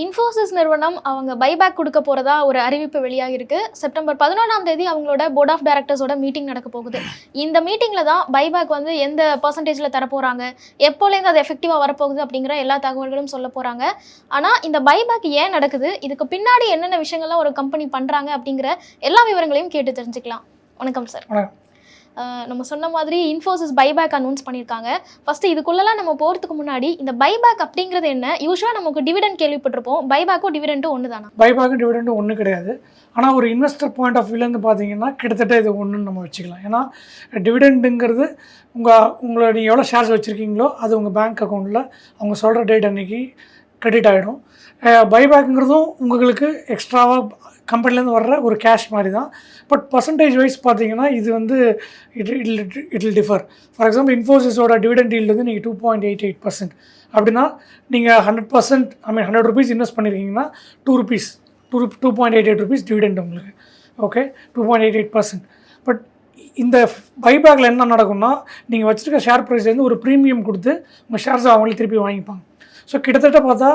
இன்ஃபோசிஸ் நிறுவனம் அவங்க பைபேக் கொடுக்க போகிறதா ஒரு அறிவிப்பு வெளியாகிருக்கு செப்டம்பர் பதினொன்றாம் தேதி அவங்களோட போர்ட் ஆஃப் டைரக்டர்ஸோட மீட்டிங் நடக்க போகுது. இந்த மீட்டிங்கில் தான் பைபேக் வந்து எந்த பர்சன்டேஜில் தரப்போகிறாங்க எப்போலேருந்து அது எஃபெக்டிவாக வரப்போகுது அப்படிங்கிற எல்லா தகவல்களும் சொல்ல போகிறாங்க ஆனால் இந்த பைபேக் ஏன் நடக்குது இதுக்கு பின்னாடி என்னென்ன விஷயங்கள்லாம் ஒரு கம்பெனி பண்ணுறாங்க அப்படிங்கிற எல்லா விவரங்களையும் கேட்டு தெரிஞ்சுக்கலாம். வணக்கம் சார் வணக்கம். நம்ம சொன்ன மாதிரி இன்ஃபோசிஸ் பைபேக் அனௌன்ஸ் பண்ணியிருக்காங்க ஃபஸ்ட்டு இதுக்குள்ளலாம் நம்ம போகிறதுக்கு முன்னாடி இந்த பைபேக் அப்படிங்கிறது என்ன? யூஸ்வலாக நமக்கு டிவிடெண்ட் கேள்விப்பட்டிருப்போம். பைபேக்கும் டிவிடெண்ட்டும் ஒன்று தானே பைபேக்கும் டிவிடெண்ட்டும் ஒன்று கிடையாது. ஆனால் ஒரு இன்வெஸ்டர் பாயிண்ட் ஆஃப் வியூலேருந்து பார்த்தீங்கன்னா கிட்டத்தட்ட இது ஒன்றுன்னு நம்ம வச்சுக்கலாம். ஏன்னா டிவிடெண்டுங்கிறது உங்கள் உங்களை நீங்கள் எவ்வளோ ஷேர்ஸ் வச்சுருக்கீங்களோ அது உங்கள் பேங்க் அக்கௌண்ட்டில் அவங்க சொல்கிற டேட் அன்றைக்கி கிரெடிட் ஆகிடும் பைபேக்குங்கிறதும் உங்களுக்கு எக்ஸ்ட்ராவாக கம்பெனிலேருந்து வர்ற ஒரு கேஷ் மாதிரி தான் பட் பர்சன்டேஜ் வைஸ் பார்த்தீங்கன்னா இது வந்து it it it differ for example இன்ஃபோசிஸோட dividend yield வந்து நீங்கள் two point eight eight percent அப்படின்னா நீங்கள் hundred percent I mean hundred rupees invest பண்ணியிருக்கீங்கன்னா two rupees two two point eight eight rupees dividend உங்களுக்கு. Okay two point eight eight percent but இந்த பைபேக்கில் என்ன நடக்கும்னா நீங்கள் வச்சுருக்க ஷேர் ப்ரைஸ்லேருந்து ஒரு ப்ரீமியம் கொடுத்து உங்கள் ஷேர்ஸை அவங்களே திருப்பி வாங்கிப்பாங்க. ஸோ கிட்டத்தட்ட பார்த்தா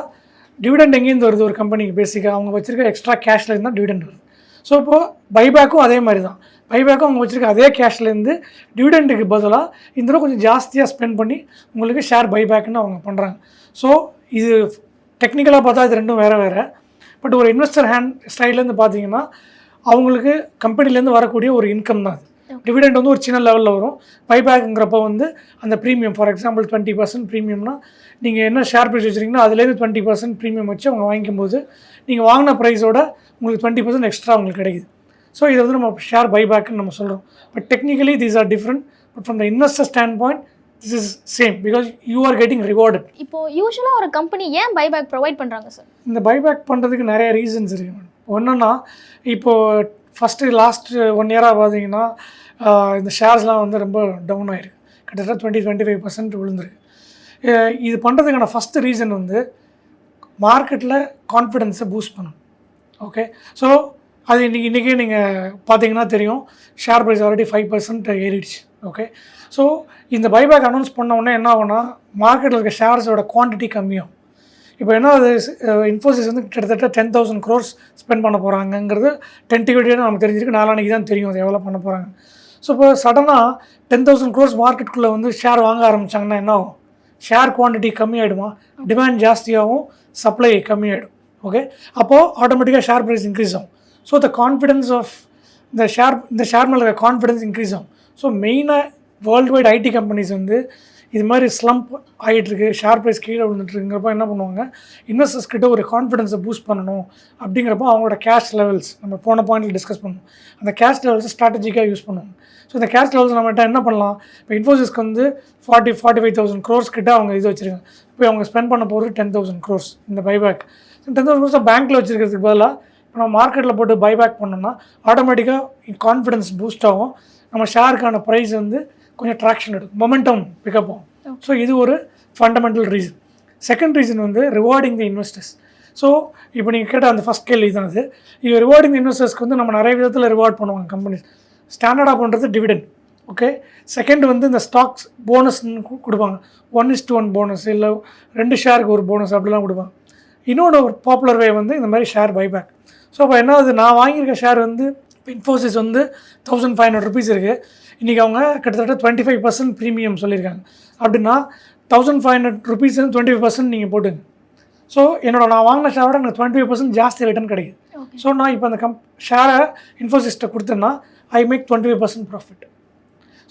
டிவிடெண்ட் எங்கேருந்து வருது? ஒரு கம்பெனிக்கு பேசிக்காக அவங்க வச்சுருக்க எக்ஸ்ட்ரா கேஷ்லேருந்து தான் டிவிடெண்ட் வருது. ஸோ இப்போது பைபேக்கும் அதே மாதிரி தான். பைபேக்கும் அவங்க வச்சுருக்க அதே கேஷ்லேருந்து டிவிடெண்டுக்கு பதிலாக இந்த தடவை கொஞ்சம் ஜாஸ்தியாக ஸ்பெண்ட் பண்ணி உங்களுக்கு ஷேர் பைபேக்குன்னு அவங்க பண்ணுறாங்க ஸோ இது டெக்னிக்கலாக பார்த்தா இது ரெண்டும் வேறு வேறு. பட் ஒரு இன்வெஸ்டர் ஹேண்ட் ஸ்டைல்லேருந்து பார்த்தீங்கன்னா அவங்களுக்கு கம்பெனிலேருந்து வரக்கூடிய ஒரு இன்கம் தான் அது. டிவிடெண்ட் வந்து ஒரு சின்ன லெவலில் வரும். பைபேக்குங்கிறப்ப வந்து அந்த premium for example twenty percent ப்ரீமியம்னா நீங்கள் என்ன ஷேர் ப்ரைஸ் வச்சுருக்கீங்களோ அதுலேருந்து டுவெண்ட்டி பர்சன்ட் ப்ரீமியம் வச்சு அவங்க வாங்கிக்கும் போது நீங்கள் வாங்கின ப்ரைஸோட உங்களுக்கு டுவெண்ட்டி பர்சன்ட் எக்ஸ்ட்ரா உங்களுக்கு கிடைக்குது. ஸோ இதை வந்து நம்ம ஷேர் பைபேக்குன்னு நம்ம சொல்கிறோம் but technically these are different but from the investor standpoint this is same because you are getting rewarded இப்போ யூஸ்வலாக ஒரு கம்பெனி ஏன் பைபேக் ப்ரொவைட் பண்ணுறாங்க சார் இந்த பைபேக் பண்ணுறதுக்கு நிறைய ரீசன்ஸ் இருக்கு. மேடம் ஒன்றுன்னா இப்போது ஃபஸ்ட்டு லாஸ்ட் ஒன் இயராக பார்த்தீங்கன்னா இந்த ஷேர்ஸ்லாம் வந்து ரொம்ப டவுன் ஆகிருக்கு கிட்டத்தட்ட டுவெண்ட்டி டுவெண்ட்டி ஃபைவ் பர்சன்ட் விழுந்துருக்கு இது பண்ணுறதுக்கான ஃபஸ்ட்டு ரீசன் வந்து மார்க்கெட்டில் கான்ஃபிடென்ஸை பூஸ்ட் பண்ணும் ஓகே ஸோ அது இன்றைக்கி இன்றைக்கே நீங்கள் பார்த்தீங்கன்னா தெரியும் share price already five percent ஏறிடுச்சு. ஓகே ஸோ இந்த பைபேக் அனௌன்ஸ் பண்ண உடனே என்ன ஆகும்னா மார்க்கெட்டில் இருக்க ஷேர்ஸோட குவான்டிட்டி கம்மியாகும். இப்போ என்ன அது இன்ஃபோசிஸ் வந்து கிட்டத்தட்ட டென் தௌசண்ட் க்ரோர்ஸ் ஸ்பெண்ட் பண்ண போகிறாங்கங்கிறது டென்டிவிட்டியாக நமக்கு தெரிஞ்சிருக்கு. நாளானிக்கு தான் தெரியும் அது எவ்வளோ பண்ண போகிறாங்க ஸோ இப்போ சடனாக டென் தௌசண்ட் க்ரோர்ஸ் மார்க்கெட்டுக்குள்ளே வந்து ஷேர் வாங்க ஆரம்பிச்சாங்கன்னா என்ன ஆகும்? ஷேர் குவான்டிட்டி கம்மியாயிடுமா? டிமாண்ட் ஜாஸ்தியாகவும் சப்ளை கம்மியாயிடும். ஓகே அப்போது ஆட்டோமேட்டிக்காக ஷேர் ப்ரைஸ் இன்க்ரீஸ் ஆகும். ஸோ த கான்ஃபிடன்ஸ் ஆஃப் இந்த ஷேர் இந்த ஷேர் மேலே கான்ஃபிடன்ஸ் இன்க்ரீஸ் ஆகும். ஸோ மெயினாக வேர்ல்டு வைட் ஐடி கம்பெனிஸ் வந்து இது மாதிரி ஸ்லம்ப் ஆகிட்டுருக்கு ஷேர் ப்ரைஸ் கீழே விழுந்துட்டுருங்கிறப்ப என்ன பண்ணுவாங்க? இன்வெஸ்டர்ஸ் கிட்ட ஒரு கான்ஃபிடென்ஸை பூஸ்ட் பண்ணணும் அப்படிங்கிறப்போ அவங்களோட கேஷ் லெவல்ஸ் நம்ம போன பாயிண்டில் டிஸ்கஸ் பண்ணுவோம் அந்த கேஷ் லெவல்ஸை ஸ்ட்ராட்டஜிக்காக யூஸ் பண்ணுவாங்க ஸோ இந்த கேஷ் லெவல்ஸ் நம்மகிட்ட என்ன பண்ணலாம்? இப்போ இன்ஃபோசிஸ்க்கு வந்து forty forty five thousand crores கிட்ட அவங்க இது வச்சுருக்காங்க. இப்போ அவங்க ஸ்பெண்ட் பண்ண போகிறது டென் தௌசண்ட் க்ரோர்ஸ் இந்த பைபேக் டென் தௌசண்ட் க்ரோர்ஸை பேங்க்கில் வச்சுருக்கிறதுக்கு பதிலாக இப்போ நம்ம மார்க்கெட்டில் போட்டு பைபேக் பண்ணோம்னா ஆட்டோமேட்டிக்காக கான்ஃபிடன்ஸ் பூஸ்ட் ஆகும். நம்ம ஷேருக்கான ப்ரைஸ் வந்து கொஞ்சம் ட்ராக்ஷன் எடுக்கும். மொமெண்டம் பிக்கப் ஆகும். ஸோ இது ஒரு ஃபண்டமெண்டல் ரீசன் செகண்ட் ரீசன் வந்து ரிவார்டிங் தி இன்வெஸ்டர்ஸ் ஸோ இப்போ நீங்கள் கேட்ட அந்த ஃபஸ்ட் கேள்வி தான் அது. இது ரிவார்டிங் இன்வெஸ்டர்ஸ்க்கு வந்து நம்ம நிறைய விதத்தில் ரிவார்ட் பண்ணுவாங்க கம்பெனிஸ் ஸ்டாண்டர்டாக பண்ணுறது டிவிடெண்ட் ஓகே செகண்ட் வந்து இந்த ஸ்டாக்ஸ் போனஸ்ன்னு கொடுப்பாங்க. One is to one bonus இல்லை ரெண்டு ஷேருக்கு ஒரு போனஸ் அப்படிலாம் கொடுப்பாங்க. இன்னொன்று ஒரு பாப்புலர் வே வந்து இந்த மாதிரி ஷேர் பைபேக் ஸோ அப்போ என்ன ஆகுது? நான் வாங்கியிருக்க ஷேர் வந்து இன்ஃபோசிஸ் வந்து தௌசண்ட் ஃபைவ் ஹண்ட்ரட் ருபீஸ் இருக்குது இன்றைக்கி அவங்க கிட்டத்தட்ட டுவெண்ட்டி ஃபைவ் பர்சன்ட் ப்ரீமியம் சொல்லியிருக்காங்க. அப்படின்னா thousand five hundred rupees twenty five percent நீங்கள் போட்டுங்க. ஸோ என்னோட நான் வாங்கின ஷேரோட எனக்கு டுவெண்ட்டி ஃபைவ் பர்சன்ட் ஜாஸ்தி ரிட்டர்ன் கிடைக்குது. ஸோ நான் இப்போ அந்த கம் ஷேரை இன்ஃபோசிஸ்ட்டை கொடுத்தேன்னா I make twenty five percent profit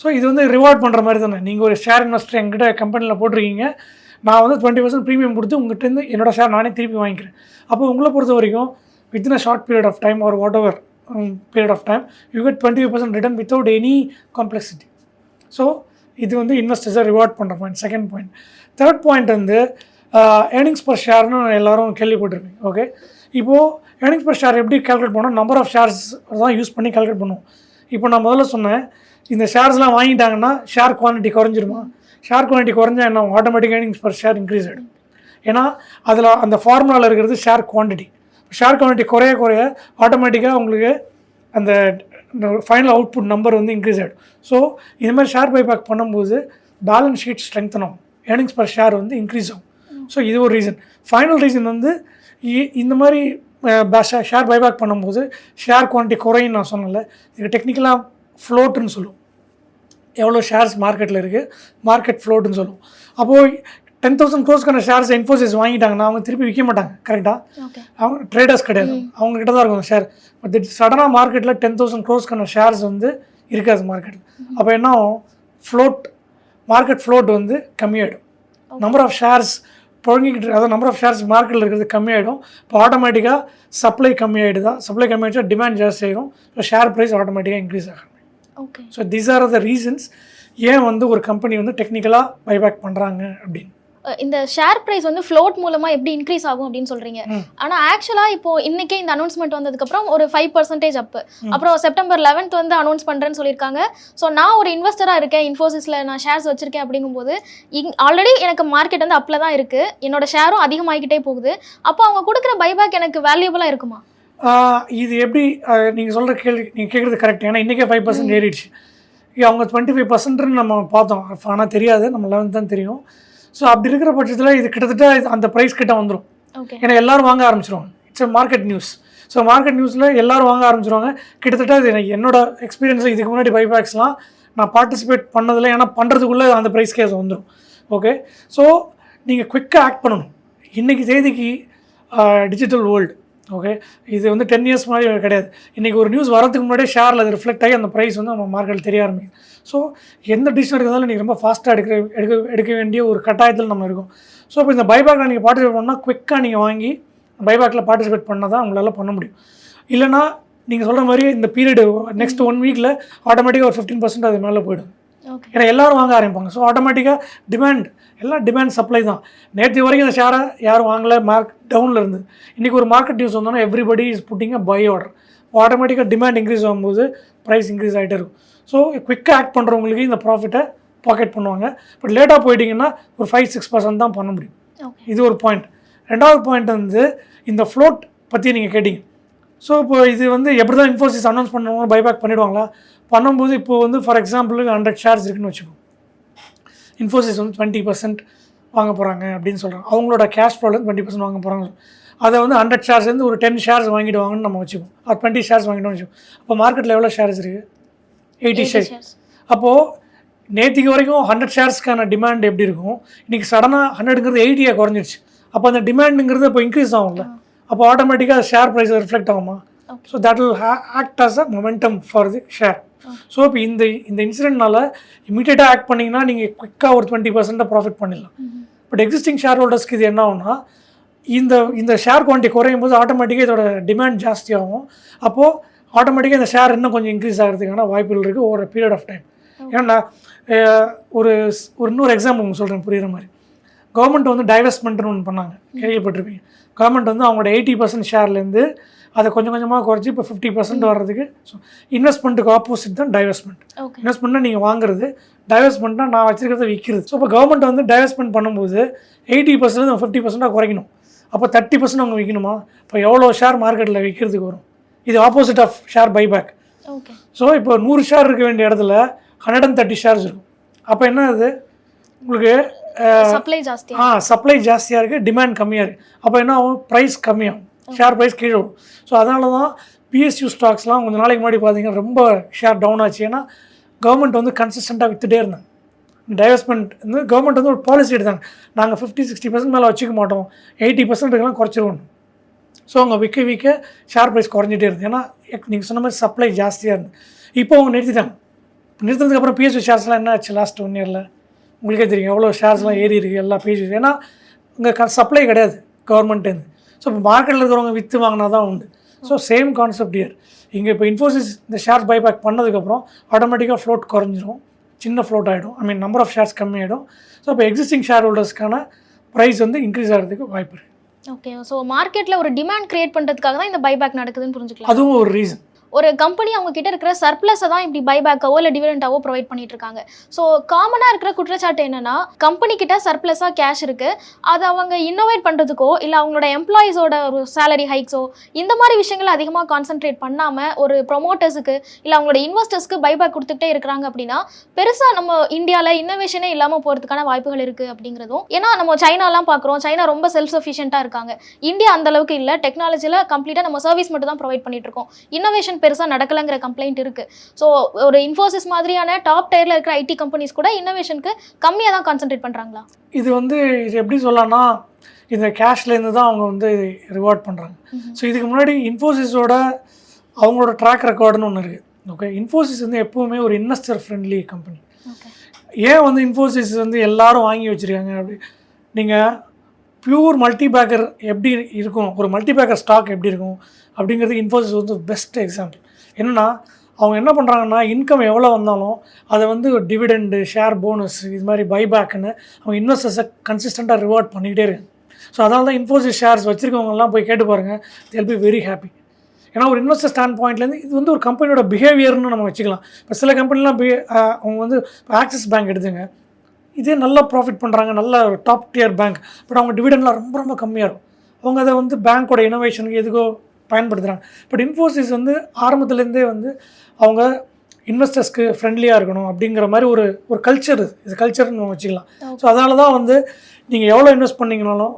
so இது வந்து ரிவார்ட் பண்ணுற மாதிரி தானே. நீங்கள் ஒரு ஷேர் இன்வெஸ்டர் எங்கிட்ட கம்பெனியில் போட்டிருக்கீங்க. நான் வந்து டுவெண்ட்டி பர்சன்ட் ப்ரீமியம் கொடுத்து உங்கள்கிட்ட என்னோட ஷேர் நானே திருப்பி வாங்கிக்கிறேன். அப்போ உங்களை பொறுத்த வரைக்கும் within a short period of time or whatever period of time you get twenty five percent return without any complexity so இது வந்து இன்வெஸ்டர்ஸை ரிவார்ட் பண்ணுற point second point third point வந்து ஏர்னிங்ஸ் பர் ஷேர்னு எல்லாரும் கேள்விப்பட்டிருப்பீங்க ஓகே இப்போது ஏர்னிங்ஸ் பர் ஷேர் எப்படி கால்குலேட் பண்ணோம் நம்பர் ஆஃப் ஷேர்ஸ் தான் யூஸ் பண்ணி கால்குலேட் பண்ணுவோம். இப்போ நான் முதல்ல சொன்னேன் இந்த ஷேர்ஸ்லாம் வாங்கிட்டாங்கன்னா ஷேர் குவான்டிட்டி குறைஞ்சிருமா? ஷேர் குவான்டிட்டி குறைஞ்சா என்ன automatic earnings per share increase ஆகிடும் ஏன்னா அதில் அந்த ஃபார்முலாவில் இருக்கிறது ஷேர் குவான்டிட்டி ஷேர் குவான்டிட்டி குறைய குறைய ஆட்டோமேட்டிக்காக உங்களுக்கு அந்த ஃபைனல் அவுட்புட் நம்பர் வந்து இன்க்ரீஸ் ஆகிடும் ஸோ இது மாதிரி ஷேர் பைபேக் பண்ணும்போது பேலன்ஸ் ஷீட் ஸ்ட்ரெங்தன் ஆகும். ஏர்னிங்ஸ் பர் ஷேர் வந்து இன்க்ரீஸ் ஆகும். ஸோ இது ஒரு ரீசன் ஃபைனல் ரீசன் வந்து இ- இந்த மாதிரி ஷேர் பைபேக் பண்ணும்போது ஷேர் குவான்டிட்டி குறையும் நான் சொன்னல இது டெக்னிக்கலாக ஃப்ளோட்டுன்னு சொல்லுவோம். எவ்வளோ ஷேர்ஸ் மார்க்கெட்டில் இருக்குது மார்க்கெட் ஃப்ளோட்டுன்னு சொல்லுவோம். அப்போது டென் தௌசண்ட் க்ரோஸ்க்கான ஷேர்ஸ் இன்ஃபோசிஸ் வாங்கிட்டாங்கன்னா அவங்க திருப்பி விற்க மாட்டாங்க கரெக்டாக அவங்க ட்ரேடர்ஸ் கிடையாது. அவங்க கிட்ட தான் இருக்கும் ஷேர் பட் சடனாக மார்க்கெட்டில் டென் தௌசண்ட் க்ரோஸ்க்கான ஷேர்ஸ் வந்து இருக்காது மார்க்கெட்டில் அப்போ என்ன ஆகும்? ஃப்ளோட் மார்க்கெட் ஃப்ளோட் வந்து கம்மியாயிடும். நம்பர் ஆஃப் ஷேர்ஸ் புழங்கிக்கிட்டு அதாவது நம்பர் ஆஃப் ஷேர்ஸ் மார்க்கெட்டில் இருக்கிறது கம்மியாயிடும். இப்போ ஆட்டோமேட்டிக்காக சப்ளை கம்மியாயிடுதா? சப்ளை கம்மியாயிடுச்சா டிமாண்ட் ஜாஸ்தி ஆயிடும் ஸோ ஷேர் ப்ரைஸ் ஆட்டோமேட்டிக்காக இன்க்ரீஸ் ஆகும் okay so these are the reasons ஏன் வந்து ஒரு கம்பெனி வந்து டெக்னிக்கலாக பைபேக் பண்ணுறாங்க அப்படின்னு. இந்த ஷேர் பிரைஸ் வந்து ஃப்ளோட் மூலமா எப்படி இன்க்ரீஸ் ஆகும் அப்படின்னு சொல்றீங்க. ஆனா ஆக்சுவலா இப்போ இன்னைக்கே இந்த அனௌன்ஸ்மெண்ட் வந்ததுக்கு அப்புறம் ஒரு ஃபைவ் பர்சன்டேஜ் அப். அப்புறம் செப்டம்பர் லெவன்த் வந்து அனௌன்ஸ் பண்றேன்னு சொல்லியிருக்காங்க. ஸோ நான் ஒரு இன்வெஸ்டரா இருக்கேன் இன்ஃபோசிஸ்ல நான் ஷேர்ஸ் வச்சிருக்கேன் அப்படிங்கும்போது ஆல்ரெடி எனக்கு மார்க்கெட் வந்து அப்ல தான் இருக்கு. என்னோட ஷேரும் அதிகமாகிக்கிட்டே போகுது. அப்போ அவங்க கொடுக்குற பைபேக் எனக்கு வேல்யூபிளா இருக்குமா? இது எப்படி நீங்கள் சொல்கிற கேள்வி நீங்கள் கேட்குறது கரெக்ட் ஏன்னா இன்றைக்கே ஃபைவ் பர்சன்ட் ஏறிடுச்சு. அவங்க டுவெண்ட்டி ஃபைவ் பர்சன்ட்னு நம்ம பார்த்தோம். ஆனால் தெரியாது. நம்ம லெவன்த் தான் தெரியும். ஸோ அப்படி இருக்கிற பட்சத்தில் இது கிட்டத்தட்ட அந்த ப்ரைஸ் கிட்ட வந்துடும் ஓகே ஏன்னா எல்லாரும் வாங்க ஆரம்பிச்சிருவாங்க. It's market news so market நியூஸில் எல்லாரும் வாங்க ஆரம்பிச்சிருவாங்க. கிட்டத்தட்ட இது எனக்கு என்னோட எக்ஸ்பீரியன்ஸில் இதுக்கு முன்னாடி பைபேக்ஸ்லாம் நான் பார்ட்டிசிபேட் பண்ணதில்லை. ஏன்னா பண்ணுறதுக்குள்ளே அந்த ப்ரைஸ்க்கே அது வந்துடும் ஓகே ஸோ நீங்கள் குயிக்காக ஆக்ட் பண்ணணும். இன்றைக்கி தேதிக்கு டிஜிட்டல் வேர்ல்டு ஓகே இது வந்து டென் இயர்ஸ் முன்னாடி கிடையாது. இன்றைக்கி ஒரு நியூஸ் வரதுக்கு முன்னாடியே ஷேரில் அது ரிஃப்ளெக்ட் ஆகி அந்த ப்ரைஸ் வந்து நம்ம மார்க்கெட்டில் தெரிய ஆரம்பிக்கும் ஸோ எந்த டிசிஷன் எடுக்கிறதாலும் நீங்கள் ரொம்ப ஃபாஸ்ட்டாக எடுக்க எடுக்க எடுக்க வேண்டிய ஒரு கட்டாயத்தில் நம்ம இருக்கும். ஸோ இப்போ இந்த பைபேக்கில் நீங்கள் பார்ட்டிசிபேட் பண்ணால் குவிக்காக நீங்கள் வாங்கி பைபேக்கில் பார்ட்டிசிபேட் பண்ணால் தான் உங்களால் பண்ண முடியும். இல்லைனா நீங்கள் சொல்கிற மாதிரி இந்த பீரியடு நெக்ஸ்ட் ஒன் வீக்கில் ஆட்டோமேட்டிக்காக ஒரு ஃபிஃப்டீன் பர்சன்ட் அது மேலே போயிடும். ஏன்னா எல்லாரும் வாங்க ஆரம்பிப்பாங்க. ஸோ ஆட்டோமேட்டிக்காக டிமாண்ட் எல்லாம் டிமாண்ட் சப்ளை தான். நேற்று வரைக்கும் இந்த ஷேரை யாரும் வாங்கல மார்க் டவுனில் இருந்து. இன்றைக்கி ஒரு மார்க்கெட் நியூஸ் வந்தோன்னா everybody is putting a buy order ஆட்டோமேட்டிக்காக டிமாண்ட் இன்க்ரீஸ் ஆகும்போது ப்ரைஸ் இன்க்ரீஸ் ஆகிட்டே இருக்கும். ஸோ குவிக்காக ஆக்ட் பண்ணுறவங்களுக்கு இந்த ப்ராஃபிட்டை பாக்கெட் பண்ணுவாங்க. பட் லேட்டாக போயிட்டீங்கன்னா ஒரு ஃபைவ் சிக்ஸ் பர்சன்ட் தான் பண்ண முடியும். இது ஒரு பாயிண்ட் ரெண்டாவது பாயிண்ட் வந்து இந்த ஃப்ளோட் பற்றி நீங்கள் கேட்டிங்க. ஸோ இப்போ இது வந்து எப்படி தான் இன்ஃபோசிஸ் அனௌன்ஸ் பண்ணுவாங்க பைபேக் பண்ணிடுவாங்களா? பண்ணும்போது இப்போ வந்து ஃபார் எக்ஸாம்பிள் ஹண்ட்ரட் ஷேர்ஸ் இருக்குன்னு வச்சுக்கோங்க. இன்ஃபோசிஸ் வந்து டுவெண்ட்டி பர்சன்ட் வாங்க போகிறாங்க அப்படின்னு சொல்கிறாங்க அவங்களோட கேஷ் ஃப்ளோவில் டுவெண்ட்டி பர்சன்ட் வாங்க போகிறாங்க அதை வந்து ஹண்ட்ரட் ஷேர்ஸ்லேருந்து ஒரு டென் ஷேர்ஸ் வாங்கிடுவாங்கன்னு நம்ம வச்சுப்போம் ஒரு டுவெண்ட்டி ஷேர்ஸ் வாங்கிட்டோம்னு வச்சுக்கோம் அப்போ மார்க்கெட்டில் எவ்வளோ ஷேர்ஸ் இருக்குது எயிட்டி ஷேர்ஸ். அப்போது நேற்றுக்கு வரைக்கும் ஹண்ட்ரட் ஷேர்ஸ்க்கான டிமாண்ட் எப்படி இருக்கும்? இன்றைக்கி சடனாக ஹண்ட்ரடுங்கிறது எயிட்டியாக குறைஞ்சிருச்சு. அப்போ அந்த டிமாண்டுங்கிறது இப்போ இன்க்ரீஸ் ஆகும்ல. அப்போ ஆட்டோமேட்டிக்காக ஷேர் ப்ரைஸ் ரிஃப்ளெக்ட் ஆகுமா. So that will act as a momentum for the share so இப்போ இந்த இந்த இன்சிடென்ட்னால இமீடியட்டாக ஆக்ட் பண்ணிங்கன்னா நீங்கள் குயிக்காக ஒரு டுவெண்ட்டி பர்சன்ட்டாக ப்ராஃபிட் பண்ணிடலாம். பட் எக்ஸிஸ்டிங் ஷேர் ஹோல்டர்ஸ்க்கு இது என்ன ஆகும்னா இந்த இந்த ஷேர் குவான்டிட்டி குறையும் போது ஆட்டோமேட்டிக்காக இதோட டிமாண்ட் ஜாஸ்தி ஆகும் அப்போது ஆட்டோமேட்டிக்காக இந்த ஷேர் இன்னும் கொஞ்சம் இன்க்ரீஸ் ஆகிறதுக்கான வாய்ப்புகள் இருக்குது ஒரு பீரியட் ஆஃப் டைம் ஏன்னா ஒரு ஒரு இன்னொரு எக்ஸாம்பிள் உங்களுக்கு சொல்கிறேன் புரியுற மாதிரி. கவர்மெண்ட் வந்து டைவெஸ்ட்மெண்ட்னு ஒன்று பண்ணாங்க. கேள்விப்பட்டிருப்பீங்க. கவர்மெண்ட் வந்து அவங்களோட எயிட்டி பர்சன்ட் ஷேர்லேருந்து அதை கொஞ்சம் கொஞ்சமாக குறைச்சி இப்போ ஃபிஃப்டி பர்சன்ட் வர்றதுக்கு ஸோ இன்வெஸ்ட்மெண்ட்டுக்கு ஆப்போசிட் தான் டைவெஸ்ட்மெண்ட் ஓகே இன்வெஸ்ட்மெண்ட்னா நீங்கள் வாங்குறது டைவெஸ்ட்மெண்ட்னா நான் வச்சிருக்கிறத விற்கிறது ஸோ இப்போ கவர்மெண்ட் வந்து டைவெஸ்ட்மெண்ட் பண்ணும்போது எயிட்டி பர்சன்ட் ஃபிஃப்டி பர்சன்ட்டாக குறைக்கணும். அப்போ தேர்ட்டி பர்சன்ட் அவங்க விற்கணுமா இப்போ எவ்வளோ ஷேர் மார்க்கெட்டில் விற்கிறதுக்கு வரும்? இது opposite of share buyback okay so இப்போ நூறு ஷேர் இருக்க வேண்டிய இடத்துல ஹண்ட்ரட் அண்ட் தேர்ட்டி ஷேர்ஸ் இருக்கும். அப்போ என்ன அது உங்களுக்கு சப்ளை ஜாஸ்தி ஆ சப்ளை ஜாஸ்தியாக இருக்குது டிமாண்ட் கம்மியாக இருக்குது அப்போ என்ன ஆகும்? ப்ரைஸ் கம்மியாகும். ஷேர் ப்ரைஸ் கீழே வரும். ஸோ அதனால தான் பிஎஸ்யூ ஸ்டாக்ஸ்லாம் கொஞ்சம் நாளைக்கு முன்னாடி பார்த்தீங்கன்னா ரொம்ப ஷேர் டவுன் ஆச்சு. ஏன்னா கவர்மெண்ட் வந்து கன்சிஸ்டண்ட்டாக வித்துட்டே இருந்தாங்க. டைவர்ஸ்மெண்ட் வந்து கவர்மெண்ட் வந்து ஒரு பாலிசி எடுத்தாங்க. நாங்கள் ஃபிஃப்டி சிக்ஸ்டி பர்சன்ட் மேலே வச்சுக்க மாட்டோம். எயிட்டி பர்சன்ட்டுக்கெல்லாம் குறைச்சிருவோம். ஸோ அவங்க விற்க விற்க ஷேர் ப்ரைஸ் குறைஞ்சிட்டே இருந்தது. ஏன்னா நீங்கள் சொன்ன மாதிரி சப்ளை ஜாஸ்தியாக இருந்து இப்போ அவங்க நிறுத்திட்டாங்க. நிறுத்தினதுக்கப்புறம் பிஎஸ்யூ ஷேர்ஸ்லாம் என்ன ஆச்சு? லாஸ்ட் ஒன் இயரில் உங்களுக்கே தெரியும் எவ்வளோ ஷேர்ஸ்லாம் ஏறி இருக்குது எல்லா பிஎஸ்யூ ஏன்னா இங்கே க சப்ளை கிடையாது கவர்மெண்ட்டேருந்து ஸோ இப்போ மார்க்கெட்டில் இருக்கிறவங்க விற்று வாங்கினா தான் உண்டு. ஸோ சேம் கான்செப்ட் இயர் இங்கே இப்போ இன்ஃபோசிஸ் இந்த ஷேர்ஸ் பைபேக் பண்ணதுக்கப்புறம் ஆட்டோமேட்டிக்காக ஃப்ளோட் குறைஞ்சிரும். சின்ன ஃப்ளோட் ஆகிடும் I mean number of shares கம்மியாயிடும். ஸோ இப்போ எக்ஸிஸ்டிங் ஷேர் ஹோல்டர்ஸ்க்கான ப்ரைஸ் வந்து இன்க்ரீஸ் ஆகிறதுக்கு வாய்ப்பு இருக்குது ஓகே ஸோ மார்க்கெட்ல ஒரு டிமாண்ட் கிரியேட் பண்றதுக்காக தான் இந்த பைபேக் நடக்குதுன்னு புரிஞ்சுக்கலாம். அதுவும் ஒரு ரீசன் ஒரு கம்பெனி அவங்க கிட்ட இருக்கிற சர்ப்ளஸை தான் இப்படி பைபேக்காவோ இல்லை டிவிடெண்டாவோ ப்ரொவைட் பண்ணிட்டு இருக்காங்க ஸோ காமனாக இருக்கிற குற்றச்சாட்டு என்னன்னா கம்பெனி கிட்ட சர்ப்ளஸாக கேஷ் இருக்கு. அதை அவங்க இன்னோவேட் பண்ணுறதுக்கோ இல்லை அவங்களோட எம்ப்ளாயிஸோட ஒரு சேலரி ஹைக்ஸோ இந்த மாதிரி விஷயங்களை அதிகமாக கான்சென்ட்ரேட் பண்ணாமல் ஒரு ப்ரொமோட்டர்ஸுக்கு இல்லை அவங்களோட இன்வெஸ்டர்ஸ்க்கு பைபேக் கொடுத்துட்டே இருக்கிறாங்க அப்படின்னா பெருசாக நம்ம இந்தியாவில் இன்னோவேஷனே இல்லாமல் போகிறதுக்கான வாய்ப்புகள் இருக்குது அப்படிங்கிறதும் ஏன்னா நம்ம சைனாலாம் பார்க்குறோம் சைனா ரொம்ப செல்ஃப் சஃபிஷியண்ட்டாக இருக்காங்க. இந்தியா அந்த அளவுக்கு இல்லை டெக்னாலஜியில் கம்ப்ளீட்டாக நம்ம சர்வீஸ் மட்டும் தான் ப்ரொவைட் பண்ணிட்டு இருக்கோம் இன்னோவேஷன் பெருசாக நடக்கலைங்கிற கம்ப்ளைண்ட் இருக்குது ஸோ ஒரு இன்ஃபோசிஸ் மாதிரியான டாப் டயரில் இருக்கிற ஐடி கம்பெனிஸ் கூட இன்னோவேஷனுக்கு கம்மியாக தான் கான்சென்ட்ரேட் பண்ணுறாங்களா இது வந்து இது எப்படி சொல்லலாம்னா இந்த கேஷ்லேருந்து தான் அவங்க வந்து இது ரிவார்ட் பண்ணுறாங்க ஸோ இதுக்கு முன்னாடி இன்ஃபோசிஸோட அவங்களோட ட்ராக் ரெக்கார்டுன்னு ஒன்று இருக்குது ஓகே இன்ஃபோசிஸ் வந்து எப்போவுமே ஒரு இன்வெஸ்டர் ஃப்ரெண்ட்லி கம்பெனி ஏன் வந்து இன்ஃபோசிஸ் வந்து எல்லாரும் வாங்கி வச்சுருக்காங்க அப்படி? நீங்கள் ப்யூர் மல்டி பேக்கர் எப்படி இருக்கும்? ஒரு மல்டிபேக்கர் ஸ்டாக் எப்படி இருக்கும்? அப்படிங்கிறது இன்ஃபோசிஸ் வந்து பெஸ்ட் எக்ஸாம்பிள் என்னென்னா அவங்க என்ன பண்ணுறாங்கன்னா இன்கம் எவ்வளோ வந்தாலும் அதை வந்து டிவிடெண்டு ஷேர் போனஸ் இது மாதிரி பைபேக்குன்னு அவங்க இன்வெஸ்டர்ஸை கன்சிஸ்டண்ட்டாக ரிவார்ட் பண்ணிக்கிட்டே இருக்காங்க. ஸோ அதனால தான் இன்ஃபோசிஸ் ஷேர்ஸ் வச்சுருக்கவங்கலாம் போய் கேட்டு பாருங்கள் தேல் பி வெரி ஹாப்பி ஏன்னா ஒரு இன்வெஸ்டர் ஸ்டாண்ட் பாயிண்ட்லேருந்து இது வந்து ஒரு கம்பெனியோட பிஹேவியர்னு நம்ம வச்சுக்கலாம். இப்போ சில கம்பெனிலாம் பி அவங்க வந்து ஆக்சிஸ் பேங்க் எடுத்துங்க. இதே நல்லா ப்ராஃபிட் பண்ணுறாங்க நல்ல டாப் டியர் பேங்க் பட் அவங்க டிவிடெண்ட்லாம் ரொம்ப ரொம்ப கம்மியாக இருக்கும். அவங்க அதை வந்து பேங்க்கோட இனோவேஷனுக்கு எதுக்கோ பயன்படுத்துகிறாங்க பட் இன்ஃபோசிஸ் வந்து ஆரம்பத்துலேருந்தே வந்து அவங்க இன்வெஸ்டர்ஸ்க்கு ஃப்ரெண்ட்லியாக இருக்கணும் அப்படிங்கிற மாதிரி ஒரு ஒரு கல்ச்சர் இது. கல்ச்சர்னு நம்ம வச்சுக்கலாம். ஸோ அதனால தான் வந்து நீங்கள் எவ்வளோ இன்வெஸ்ட் பண்ணீங்கனாலும்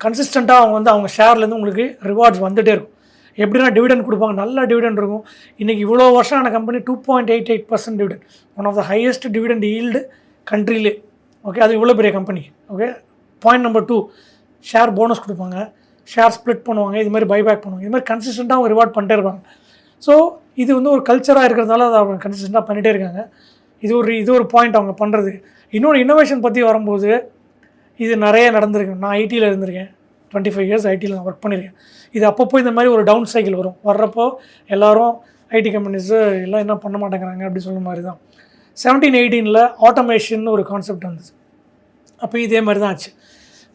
கன்சிஸ்டண்ட்டாக அவங்க வந்து அவங்க ஷேர்லேருந்து உங்களுக்கு ரிவார்ட்ஸ் வந்துகிட்டே இருக்கும். எப்படின்னா டிவிடெண்ட் கொடுப்பாங்க நல்ல டிவிடெண்ட் இருக்கும். இன்றைக்கி இவ்வளோ வருஷம் ஆன company two point eight eight percent dividend one of the highest dividend yield கண்ட்ரிலே okay அது இவ்வளோ பெரிய company okay point number two share bonus கொடுப்பாங்க. ஷேர் ஸ்ப்ளிட் பண்ணுவாங்க. இது மாதிரி பைபேக் பண்ணுவாங்க. இது மாதிரி கன்சிஸ்டண்ட்டாக அவங்க ரிவார்ட் பண்ணிட்டே இருப்பாங்க. ஸோ இது வந்து ஒரு கல்ச்சராக இருக்கிறதுனால அதை அவங்க கன்சிஸ்டண்ட்டாக பண்ணிகிட்டே இருக்காங்க. இது ஒரு இது ஒரு பாயிண்ட் அவங்க பண்ணுறது இன்னொரு இன்னோவேஷன் பற்றி வரும்போது இது நிறைய நடந்திருக்கு. நான் ஐடியில் இருந்திருக்கேன். டுவெண்ட்டி ஃபைவ் இயர்ஸ் ஐடியில் நான் ஒர்க் பண்ணியிருக்கேன் இது அப்பப்போ இந்த மாதிரி ஒரு டவுன் சைக்கிள் வரும். வர்றப்போ எல்லாரும் ஐடி கம்பெனிஸு எல்லாம் என்ன பண்ண மாட்டேங்கிறாங்க அப்படி சொல்ல மாதிரி தான். செவன்டீன் எயிட்டீனில் ஆட்டோமேஷன் ஒரு கான்செப்ட் வந்துச்சு அப்போ இதே மாதிரி தான் ஆச்சு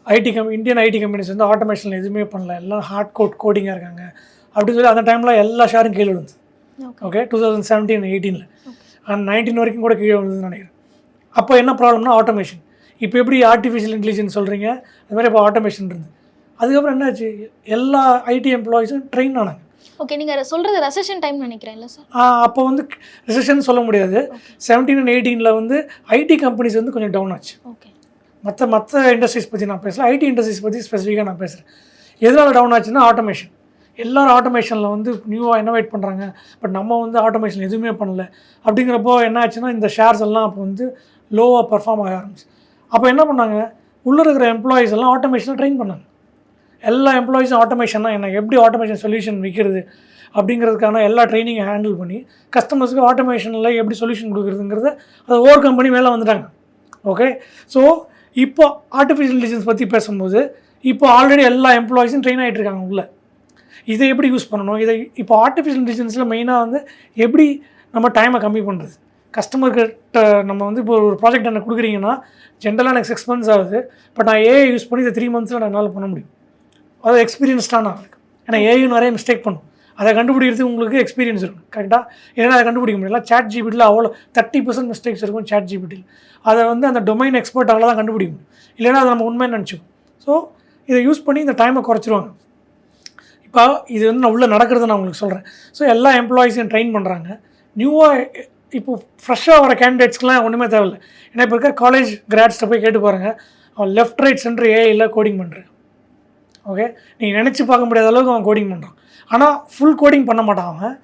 IT come Indian IT companies வந்து ஆட்டோமேஷனில் எதுவுமே பண்ணல. எல்லாம் ஹார்ட் கோட் கோடிங்காக இருக்காங்க. அப்படின்னு சொல்லி அந்த டைமில் எல்லா ஷேரும் கீழே விழுந்து okay okay two thousand seventeen எயிட்டீனில் அண்ட் நைன்டீன் வரைக்கும் கூட கீழே விழுதுன்னு நினைக்கிறேன். அப்போ என்ன ப்ராப்ளம்னா ஆட்டோமேஷன் இப்போ எப்படி ஆர்டிஃபிஷியல் இன்டெலிஜென்ஸ் சொல்கிறீங்க அது மாதிரி இப்போ ஆட்டோமேஷன் இருந்து அதுக்கப்புறம் என்னாச்சு? எல்லா ஐடி எம்ப்ளாயிஸும் ட்ரெயின் ஆனாங்க. ஓகே நீங்கள் சொல்கிறது ரெசெஷன் டைம் நினைக்கிறேன் இல்லை சார் அப்போ வந்து ரிசெஷன் சொல்ல முடியாது. செவன்டீன் அண்ட் எயிட்டீனில் வந்து ஐடி கம்பெனிஸ் வந்து கொஞ்சம் டவுன் ஆச்சு. ஓகே மற்ற மற்ற இண்டஸ்ட்ரீஸ் பற்றி நான் பேசல. ஐடி இண்டஸ்ட்ரீஸ் பற்றி ஸ்பெசிஃபிக்காக நான் பேசுகிறேன் எதனால் டவுன் ஆச்சுன்னா ஆட்டோமேஷன் எல்லாரும் ஆட்டோமேஷனில் வந்து நியூவாக இன்னோவேட் பண்ணுறாங்க பட் நம்ம வந்து ஆட்டோமேஷன் எதுவுமே பண்ணல. அப்படிங்கிறப்போ என்ன ஆச்சுன்னா இந்த ஷேர்ஸ் எல்லாம் அப்போ வந்து லோவாக பர்ஃபார்ம் ஆக ஆரம்பிச்சு. அப்போ என்ன பண்ணாங்க? உள்ளே இருக்கிற எம்ப்ளாயிஸ் எல்லாம் ஆட்டோமேஷனை ட்ரெயின் பண்ணாங்க. எல்லா எம்ப்ளாயிஸும் ஆட்டோமேஷனும் என்ன எப்படி ஆட்டோமேஷன் சொல்யூஷன் விற்கிறது அப்படிங்கிறதுக்கான எல்லா ட்ரைனிங்கை ஹேண்டில் பண்ணி கஸ்டமர்ஸுக்கு ஆட்டோமேஷனில் எப்படி சொல்யூஷன் கொடுக்குறதுங்கிறத அது ஓவர் கம்பெனி மேலே வந்துட்டாங்க. ஓகே ஸோ இப்போ ஆர்டிஃபிஷியல் இன்டெலிஜென்ஸ் பற்றி பேசும்போது இப்போ ஆல்ரெடி எல்லா எம்ப்ளாயிஸும் ட்ரெயின் ஆகிட்டு இருக்காங்க உள்ள. இதை எப்படி யூஸ் பண்ணணும்? இதை இப்போ ஆர்டிஃபிஷியல் இன்டெலிஜென்ஸில் மெயினாக வந்து எப்படி நம்ம டைமை கம்மி பண்ணுறது கஸ்டமர்கிட்ட நம்ம வந்து இப்போ ஒரு ப்ராஜெக்ட் எனக்கு கொடுக்குறீங்கன்னா ஜென்ரலாக எனக்கு சிக்ஸ் மந்த்ஸ் ஆகுது. பட் நான் ஏஐ யூஸ் பண்ணி இதை த்ரீ மந்த்ஸில் நான் என்னால் பண்ண முடியும். அது எக்ஸ்பீரியன்ஸ்டான ஆளுக்கு ஏன்னா ஏயும் நிறைய மிஸ்டேக் பண்ணும். அதை கண்டுபிடிக்கிறதுக்கு உங்களுக்கு எக்ஸ்பீரியன்ஸ் இருக்கும். கரெக்டாக ஏன்னா அதை கண்டுபிடிக்க முடியல? சேட் ஜிபிட்டில் அவ்வளோ தேர்ட்டி பர்சன்ட் மிஸ்டேக்ஸ் இருக்கும் சேட் ஜிபிட்டியில் அதை வந்து அந்த டொமைன் எக்ஸ்பர்ட்டால தான் கண்டுபிடிக்க முடியும். இல்லைன்னா அதை நம்ம உண்மையை நினச்சிக்கும். ஸோ இதை யூஸ் பண்ணி இந்த டைமை குறைச்சிருவாங்க. இப்போ இது வந்து நான் உள்ளே நடக்கிறத நான் உங்களுக்கு சொல்கிறேன் ஸோ எல்லா எம்ப்ளாயீஸையும் ட்ரெயின் பண்ணுறாங்க நியூவாக இப்போ ஃப்ரெஷ்ஷாக வர கேண்டிடேட்ஸ்க்குலாம் ஒன்றுமே தேவையில்லை. ஏன்னா இப்போ இருக்க காலேஜ் கிராட்ஸ்ட்டை போய் கேட்டு பாருங்கள் அவன் லெஃப்ட் ரைட் சென்டர் ஏஐயில் கோடிங் பண்ணுறேன் ஓகே நீங்கள் நினச்சி பார்க்க முடியாத அளவுக்கு அவன் கோடிங் பண்ணுறான் ஆனால் ஃபுல் கோடிங் பண்ண மாட்டான் அவன்.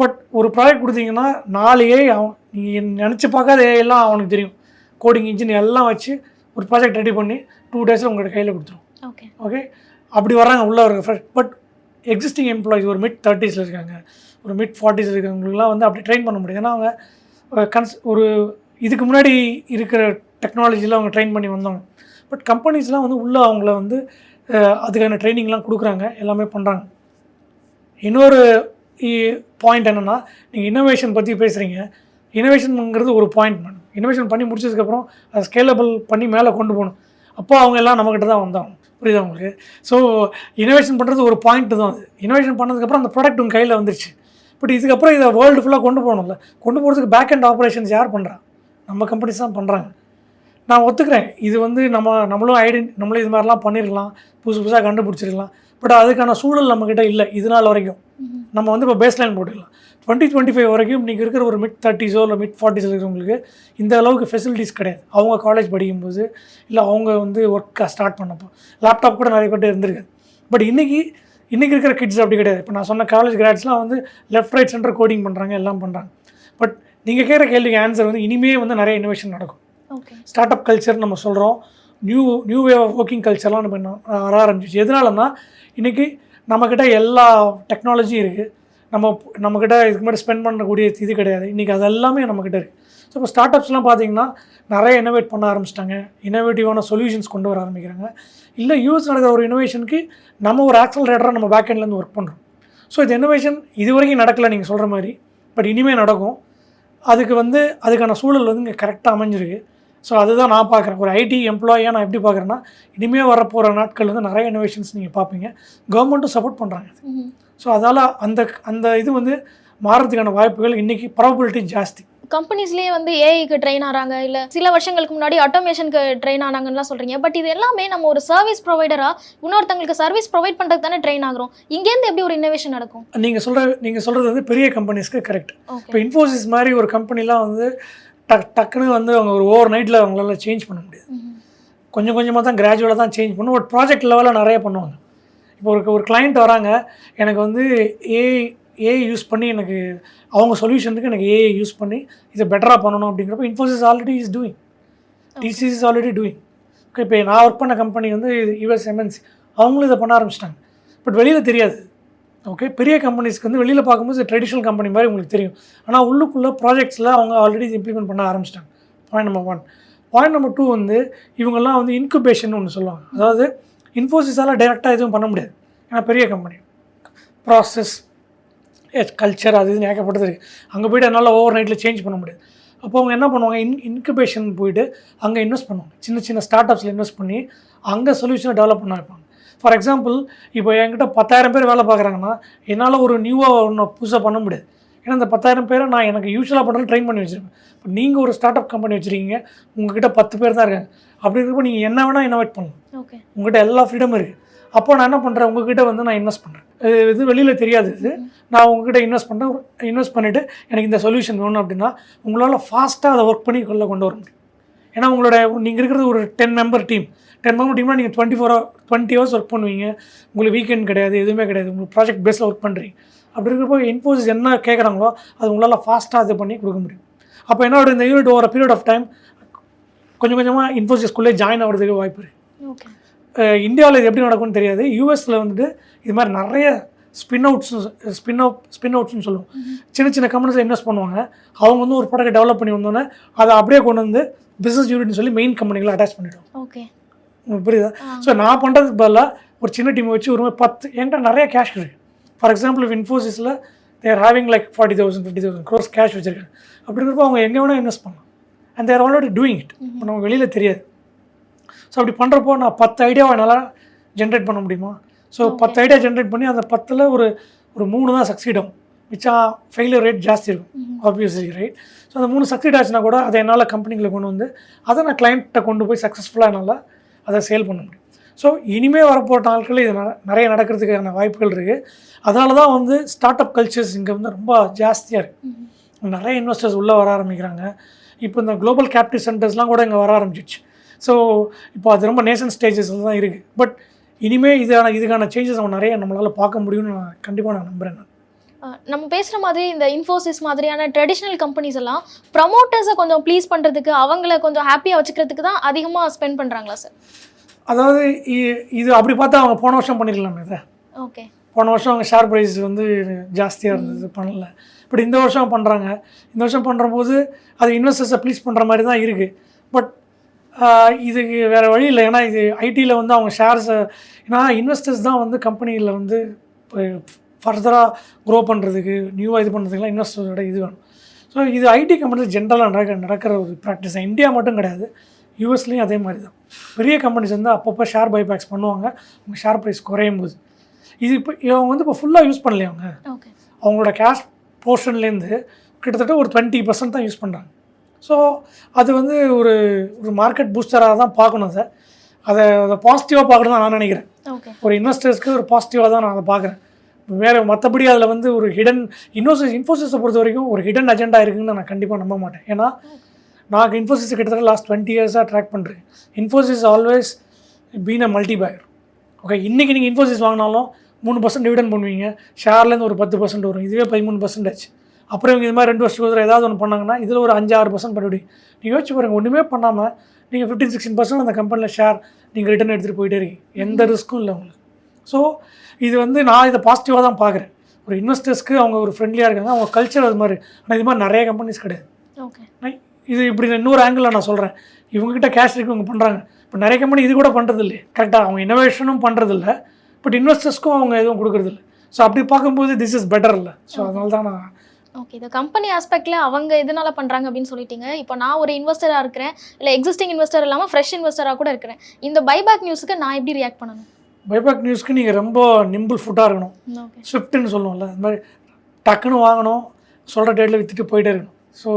பட் ஒரு ப்ராஜெக்ட் கொடுத்தீங்கன்னா நாலு ஏஐ அவன் நீங்கள் நினச்சி பார்க்காத ஏஐ எல்லாம் அவனுக்கு தெரியும். கோடிங் இன்ஜின் எல்லாம் வச்சு ஒரு ப்ராஜெக்ட் ரெடி பண்ணி டூ டேஸில் உங்கள்கிட்ட கையில் கொடுத்துரும். ஓகே ஓகே அப்படி வர்றாங்க உள்ள ஒரு ஃப்ரெஷ் பட் எக்ஸிஸ்டிங் எம்ப்ளாயிஸ் ஒரு மிட் தேர்ட்டிஸில் இருக்காங்க. ஒரு மிட் ஃபார்ட்டிஸில் இருக்கவங்களுக்குலாம் வந்து அப்படி ட்ரெயின் பண்ண முடியாது. ஏன்னா அவங்க கன்ஸ் ஒரு இதுக்கு முன்னாடி இருக்கிற டெக்னாலஜியில் அவங்க ட்ரெயின் பண்ணி வந்தவங்க. பட் கம்பெனிஸ்லாம் வந்து உள்ளே அவங்கள வந்து அதுக்கான ட்ரைனிங்லாம் கொடுக்குறாங்க எல்லாமே பண்ணுறாங்க இன்னொரு பாயிண்ட் என்னென்னா நீங்கள் இன்னோவேஷன் பற்றி பேசுகிறீங்க இன்னோவேஷனுங்கிறது ஒரு பாயிண்ட் மேடம் இன்னோவேஷன் பண்ணி முடிச்சதுக்கப்புறம் அதை ஸ்கேலபிள் பண்ணி மேலே கொண்டு போகணும். அப்போ அவங்க எல்லாம் நம்மக்கிட்ட தான் வந்தாங்க. புரியுதா உங்களுக்கு? ஸோ இனோவேஷன் பண்ணுறது ஒரு பாயிண்ட் தான் அது. இனோவேஷன் பண்ணதுக்கப்புறம் அந்த ப்ராடக்ட் உங்கள் கையில் வந்துருச்சு. பட் இதுக்கப்புறம் இதை வேர்ல்டு ஃபுல்லாக கொண்டு போகணும்ல. கொண்டு போகிறதுக்கு பேக் அண்ட் ஆப்ரேஷன்ஸ் யார் பண்ணுறா நம்ம கம்பெனிஸ் தான் பண்ணுறாங்க நான் ஒத்துக்கிறேன். இது வந்து நம்ம நம்மளும் ஐடென் நம்மளும் இது மாதிரிலாம் பண்ணிருக்கலாம். புதுசு புதுசாக கண்டுபிடிச்சிருக்கலாம். பட் அதுக்கான சூழல் நம்மக்கிட்ட இல்லை இது நாள் வரைக்கும். நம்ம வந்து இப்போ பேஸ் லைன் போட்டுக்கலாம். டுவெண்ட்டி டுவெண்ட்டி ஃபைவ் வரைக்கும் நீங்கள் இருக்கிற ஒரு மிட் தேர்ட்டிஸோ இல்லை மிட் ஃபார்ட்டிஸோ இருக்கிறவங்களுக்கு இந்த அளவுக்கு ஃபெசிலிட்டிஸ் கிடையாது. அவங்க காலேஜ் படிக்கும்போது இல்லை அவங்க வந்து ஒர்க்கை ஸ்டார்ட் பண்ணப்போ. லேப்டாப் கூட நிறைய பேர்ட்ட இருந்திருக்கு பட் இன்றைக்கி இன்றைக்கி இருக்கிற கிட்ஸ் அப்படி கிடையாது. இப்போ நான் சொன்ன காலேஜ் கிராட்ஸ்லாம் வந்து லெஃப்ட் ரைட் சென்டர் கோடிங் பண்ணுறாங்க எல்லாம் பண்ணுறாங்க பட் நீங்கள் கேட்குற கேள்விக்கு ஆன்சர் வந்து இனிமே வந்து நிறைய இனோவேஷன் நடக்கும். ஸ்டார்ட் அப் கல்ச்சர் நம்ம சொல்கிறோம் new new way of working கல்ச்சர்லாம் நம்ம வர ஆரம்பிச்சிச்சு. எதனாலன்னா இன்றைக்கி நம்மக்கிட்ட எல்லா டெக்னாலஜியும் இருக்குது நம்ம நம்மக்கிட்ட இதுக்கு முன்னாடி ஸ்பெண்ட் பண்ணக்கூடிய இது கிடையாது. இன்றைக்கி அது எல்லாமே நம்மக்கிட்ட இருக்குது ஸோ இப்போ ஸ்டார்ட் அப்ஸ்லாம் பார்த்தீங்கன்னா நிறைய இனோவேட் பண்ண ஆரம்பிச்சிட்டாங்க. இனோவேட்டிவான சொல்யூஷன்ஸ் கொண்டு வர ஆரம்பிக்கிறாங்க. இல்லை யூஎஸ் நடக்கிற ஒரு இனோவேஷனுக்கு நம்ம ஒரு ஆக்சலரேட்டராக நம்ம பேக் எண்ட்லேருந்து ஒர்க் பண்ணுறோம் ஸோ இது இனோவேஷன் இது வரைக்கும் நடக்கலை நீங்கள் சொல்கிற மாதிரி. பட் இனிமேல் நடக்கும். அதுக்கு வந்து அதுக்கான சூழல் வந்து இங்கே கரெக்டாக அமைஞ்சிருக்கு. ஸோ அதுதான் நான் பார்க்குறேன். ஒரு ஐடி எம்ப்ளாயியாக நான் எப்படி பார்க்குறேன்னா இனிமேல் வரப்போகிற நாட்கள் வந்து நிறைய இனோவேஷன்ஸ் நீங்கள் பார்ப்பீங்க. கவர்மெண்ட்டும் சப்போர்ட் பண்ணுறாங்க. ஸோ அதால் அந்த அந்த இது வந்து மாறதுக்கான வாய்ப்புகள் இன்றைக்கி ப்ராபபிலிட்டி ஜாஸ்தி. கம்பெனிஸ்லேயே வந்து ஏஐக்கு ட்ரெயின் ஆறாங்க இல்ல சில வருஷங்களுக்கு முன்னாடி ஆட்டோமேஷனுக்கு ட்ரெயின் ஆனாங்கன்னு சொல்றீங்க. பட் இது எல்லாமே நம்ம ஒரு சர்வீஸ் ப்ரொவைடரா இன்னொருத்தங்களுக்கு சர்வீஸ் ப்ரொவைட் பண்றதுக்கு தானே ட்ரெயின் ஆகுறோம். இங்கேருந்து எப்படி ஒரு இன்னோவேஷன் நடக்கும்? நீங்கள் சொல்கிற நீங்கள் சொல்கிறது வந்து பெரிய கம்பெனிஸ்க்கு கரெக்ட் இப்போ இன்ஃபோசிஸ் மாதிரி ஒரு கம்பெனிலாம் வந்து டக் டக்குன்னு வந்து அவங்க ஒரு ஓவர் நைட்டில் அவங்களால சேஞ்ச் பண்ண முடியாது. கொஞ்சம் கொஞ்சமாக தான் கிராஜுவலாக தான் சேஞ்ச் பண்ணும் ஒரு ப்ராஜெக்ட் லெவலில் நிறைய பண்ணுவாங்க. இப்போ ஒரு ஒரு client வராங்க. எனக்கு வந்து ஏஐ ஏஐ யூஸ் பண்ணி எனக்கு அவங்க சொல்யூஷனுக்கு எனக்கு ஏஐ யூஸ் பண்ணி இதை பெட்டராக பண்ணணும் அப்படிங்கிறப்ப Infosys already is doing TCS is already doing okay இப்போ நான் ஒர்க் பண்ண கம்பெனி வந்து யூஎஸ் எம்என்சி அவங்களும் இதை பண்ண ஆரம்பிச்சிட்டாங்க. பட் வெளியில் தெரியாது. ஓகே பெரிய கம்பெனிஸ்க்கு வந்து வெளியில் பார்க்கும்போது ட்ரெடிஷ்னல் கம்பெனி மாதிரி உங்களுக்கு தெரியும். ஆனால் உள்ளுக்குள்ளே ப்ராஜெக்ட்ஸில் அவங்க ஆல்ரெடி இம்ப்ளிமெண்ட் பண்ண ஆரம்பிச்சிட்டாங்க. Point number one point number two வந்து இவங்கெல்லாம் வந்து இன்குபேஷன் ஒன்று சொல்லுவாங்க. அதாவது இன்ஃபோசிஸால் டைரெக்டாக எதுவும் பண்ண முடியாது. ஏன்னா பெரிய கம்பெனி ப்ராசஸ் கல்ச்சர் அது இதுன்னு ஏகப்பட்டது இருக்குது அங்கே போய்ட்டு என்னால் ஓவர் நைட்டில் சேஞ்ச் பண்ண முடியாது. அப்போ அவங்க என்ன பண்ணுவாங்க? இன் இன்குபேஷன் போயிட்டு அங்கே இன்வெஸ்ட் பண்ணுவாங்க. சின்ன சின்ன ஸ்டார்ட் அப்ஸில் இன்வெஸ்ட் பண்ணி அங்கே சொல்யூஷனை டெவலப் பண்ண வைப்பாங்க. ஃபார் எக்ஸாம்பிள் இப்போ என்கிட்ட பத்தாயிரம் பேர் வேலை பார்க்குறாங்கன்னா என்னால் ஒரு நியூவாக ஒன்று புதுசாக பண்ண முடியாது. ஏன்னா இந்த பத்தாயிரம் பேரை நான் எனக்கு யூஸ்வலாக பண்ணுறது ட்ரெயின் பண்ணி வச்சுருப்பேன் இப்போ நீங்கள் ஒரு ஸ்டார்ட் அப் கம்பெனி வச்சுருக்கீங்க உங்ககிட்ட பத்து பேர் தான் இருக்காங்க. அப்படி இருக்கிறப்ப நீங்கள் என்ன வேணால் இன்னோவேட் பண்ணலாம். ஓகே உங்ககிட்ட எல்லா ஃப்ரீடம் இருக்குது அப்போ நான் என்ன பண்ணுறேன் உங்ககிட்ட வந்து நான் இன்வெஸ்ட் பண்ணுறேன் இது வெளியில் தெரியாது இது. நான் உங்ககிட்ட இன்வெஸ்ட் பண்ணுறேன் இன்வெஸ்ட் பண்ணிவிட்டு எனக்கு இந்த சொல்யூஷன் வேணும் அப்படின்னா உங்களால் ஃபாஸ்ட்டாக அதை ஒர்க் பண்ணி கொள்ள கொண்டு வர முடியும். ஏன்னா உங்களோட நீங்கள் இருக்கிறது ஒரு ten member team ten member டீம்னா நீங்கள் twenty four twenty hours work பண்ணுவீங்க. உங்களுக்கு வீக்கெண்ட் கிடையாது எதுவுமே கிடையாது. உங்களுக்கு ப்ராஜெக்ட் பேஸில் ஒர்க் பண்ணுறீங்க அப்படி இருக்கிறப்போ இன்ஃபோசிஸ் என்ன கேட்குறாங்களோ அது உங்களால் ஃபாஸ்ட்டாக இது பண்ணி கொடுக்க முடியும். அப்போ என்ன ஆகுது, இந்த unit over period of time கொஞ்சம் கொஞ்சமாக இன்ஃபோசிஸ்குள்ளே ஜாயின் ஆகிறதுக்கு வாய்ப்பு இருக்குது ஓகே இந்தியாவில் இது எப்படி நடக்கும்னு தெரியாது. யூஎஸில் வந்துட்டு இது மாதிரி நிறைய spin outs spin out spin அவுட்ஸ்னு சொல்லுவோம். சின்ன சின்ன கம்பெனிஸில் இன்வெஸ்ட் பண்ணுவாங்க. அவங்க வந்து ஒரு ப்ராடக்ட் டெவலப் பண்ணி வந்தோன்னே அதை அப்படியே கொண்டு வந்து பிஸ்னஸ் யூனிட்னு சொல்லி மெயின் கம்பெனிகளை அட்டாச் பண்ணிவிடும் ஓகே புரியுதா. ஸோ நான் பண்ணுறதுக்கு பதிலாக ஒரு சின்ன டீம் வச்சு ஒரு பத்து என்கிட்ட நிறைய கேஷ் இருக்குது for example இன்ஃபோசிஸில் they're having like forty thousand fifty thousand crores cash வச்சிருக்காங்க. அப்படி இருக்கிறப்போ அவங்க எங்கே வேணால் இன்வெஸ்ட் பண்ணலாம். And they're already doing it இப்போ நம்ம வெளியில் தெரியாது. ஸோ அப்படி பண்ணுறப்போ நான் பத்து ஐடியாவை என்னால் ஜென்ரேட் பண்ண முடியுமா? ஸோ பத்து ஐடியா ஜென்ரேட் பண்ணி அந்த பத்தில் ஒரு ஒரு மூணு தான் சக்சீட் ஆகும். மிச்சம் ஃபெயிலியர் ரேட் ஜாஸ்தி இருக்கும். ஆப்வியஸ்லி ரைட் ஸோ அந்த மூணு சக்சீட் ஆச்சுன்னா கூட அதை என்னால் கம்பெனிகளை கொண்டு வந்து அதை நான் கிளைண்ட்டை கொண்டு போய் சக்ஸஸ்ஃபுல்லாக என்னால் அதை சேல் பண்ண முடியும். ஸோ இனிமேல் வரப்போகிற நாட்களில் இது நிறைய நடக்கிறதுக்கான வாய்ப்புகள் இருக்குது அதனால தான் வந்து ஸ்டார்ட் அப் கல்ச்சர்ஸ் இங்கே வந்து ரொம்ப ஜாஸ்தியாக இருக்குது நிறைய இன்வெஸ்டர்ஸ் உள்ளே வர ஆரம்பிக்கிறாங்க. இப்போ இந்த குளோபல் கேபிட்டல் சென்டர்ஸ்லாம் கூட இங்கே வர ஆரம்பிச்சிச்சு ஸோ இப்போ அது ரொம்ப நேஷன் ஸ்டேஜஸில் தான் இருக்குது பட் இனிமேல் இதான இதுக்கான சேஞ்சஸ் நம்ம நிறைய நம்மளால் பார்க்க முடியும்னு நான் கண்டிப்பாக நான் நம்புகிறேன் நான். நம்ம பேசுகிற மாதிரி இந்த இன்ஃபோசிஸ் மாதிரியான ட்ரெடிஷ்னல் கம்பெனிஸ் எல்லாம் ப்ரமோட்டர்ஸை கொஞ்சம் ப்ளீஸ் பண்ணுறதுக்கு அவங்கள கொஞ்சம் ஹாப்பியாக வச்சுக்கிறதுக்கு தான் அதிகமாக ஸ்பெண்ட் பண்ணுறாங்களா சார் அதாவது இ- இது அப்படி பார்த்தா அவங்க போன வருஷம் பண்ணிருக்கலாமே இதை ஓகே போன வருஷம் அவங்க ஷேர் ப்ரைஸ் வந்து ஜாஸ்தியாக இருந்தது பண்ணல. பட் இந்த வருஷம் பண்ணுறாங்க இந்த வருஷம் பண்ணுறபோது அது இன்வெஸ்டர்ஸை ப்ளீஸ் பண்ணுற மாதிரி தான் இருக்குது பட் இதுக்கு வேறு வழி இல்லை. ஏன்னா இது ஐடியில் வந்து அவங்க ஷேர்ஸை ஏன்னா இன்வெஸ்டர்ஸ் தான் வந்து கம்பெனியில் வந்து ஃபர்தராக க்ரோ பண்ணுறதுக்கு நியூவாக இது பண்ணுறதுக்குலாம் இன்வெஸ்டர்ஸோட இது வேணும். ஸோ இது ஐடி கம்பெனிஸ் ஜென்ரலாக நடக்க நடக்கிற ஒரு ப்ராக்டிஸ் இந்தியா மட்டும் கிடையாது. யூஎஸ்லேயும் அதே மாதிரி தான். பெரிய கம்பெனிஸ் வந்து அப்பப்போ ஷேர் பைபேக்ஸ் பண்ணுவாங்க. அவங்க ஷேர் ப்ரைஸ் குறையும் போது. இது இப்போ இவங்க வந்து இப்போ ஃபுல்லாக யூஸ் பண்ணலையே அவங்க? அவங்களோட கேஷ் போர்ஷன்லேருந்து கிட்டத்தட்ட ஒரு டுவெண்ட்டி பர்சன்ட் தான் யூஸ் பண்ணுறாங்க ஸோ அது வந்து ஒரு ஒரு மார்க்கெட் பூஸ்டராக தான் பார்க்கணும் அதை. அதை அதை பாசிட்டிவாக பார்க்கணும் தான் நான் நினைக்கிறேன். ஒரு இன்வெஸ்டர்ஸ்க்கு ஒரு பாசிட்டிவாக தான் நான் அதை பார்க்குறேன். வேறு மற்றபடி அதில் வந்து ஒரு ஹிடன் இன்வெஸ்டர்ஸ் இன்ஃபோசிஸை பொறுத்த வரைக்கும் ஒரு ஹிடன் அஜெண்டா இருக்குன்னு நான் கண்டிப்பாக நம்ப மாட்டேன். ஏன்னா நான் இன்ஃபோசிஸ் கிட்டத்தட்ட லாஸ்ட் டுவெண்ட்டி இயர்ஸாக ட்ராக் பண்ணுறேன் Infosys always been a multiplier okay இன்றைக்கி நீங்கள் இன்ஃபோசிஸ் வாங்கினாலும் மூணு பர்சன்ட் டிவிடன் பண்ணுவீங்க. ஷேர்லேருந்து ஒரு பத்து பர்சன்ட் வரும். இதுவே பதிமூணு பர்சன்டேஜ் அப்புறம் இவங்க இது மாதிரி ரெண்டு வருஷத்துக்கு ஏதாவது ஒன்று பண்ணாங்கன்னா இதில் ஒரு அஞ்சு ஆறு பர்சன்ட் பண்ணிவிடுவீங்க நீங்கள் யோசிச்சு பாருங்கள் ஒன்றுமே பண்ணாமல் நீங்கள் ஃபிஃப்டீன் சிக்ஸ்டீன் பர்சன்ட் அந்த கம்பெனியில் ஷேர் நீங்கள் ரிட்டர்ன் எடுத்துகிட்டு போயிட்டே இருக்கீங்க. எந்த ரிஸ்க்கும் இல்லை உங்களுக்கு. ஸோ இது வந்து நான் இதை பாசிட்டிவாக தான் பார்க்குறேன். ஒரு இன்வெஸ்டர்ஸ்க்கு அவங்க ஒரு ஃப்ரெண்ட்லியாக இருக்காங்க. அவங்க கல்ச்சர் அது மாதிரி. ஆனால் இது மாதிரி நிறைய கம்பெனிஸ் கிடையாது. ஓகே இது இப்படி இன்னொரு ஆங்கிளில் நான் சொல்கிறேன் இவங்ககிட்ட கேஷ் இருக்கு இவங்க பண்ணுறாங்க இப்போ நிறைய கம்பெனி இது கூட பண்ணுறது இல்லை கரெக்டாக அவங்க இன்னோவேஷனும் பண்ணுறது இல்லை பட் இன்வெஸ்டர்ஸ்க்கும் அவங்க எதுவும் கொடுக்குறது இல்லை ஸோ அப்படி பார்க்கும்போது திஸ் இஸ் பெட்டர் இல்லை. ஸோ அதனால தான் நான் ஓகே இந்த கம்பெனி ஆஸ்பெக்ட்ல அவங்க எதனால பண்றாங்க அப்படின்னு சொல்லிட்டீங்க. இப்போ நான் ஒரு இன்வெஸ்டரா இருக்கிறேன். இல்ல எக்ஸிஸ்டிங் இன்வெஸ்டர் இல்லாம ஃப்ரெஷ் இன்வெஸ்டரா கூட இருக்கிறேன். இந்த பைபேக் நியூஸ்க்கு நான் எப்படி ரியாக்ட் பண்ணணும்? பைபேக் நியூஸ்க்கு நீங்கள் ரொம்ப நிம்பிள் ஃபுட்டாக இருக்கணும். ஸ்விஃப்ட்டுன்னு சொல்லுவோம்ல அது மாதிரி டக்குன்னு வாங்கணும் சொல்கிற டேட்டில் விற்றுட்டு போயிட்டே இருக்கணும். ஸோ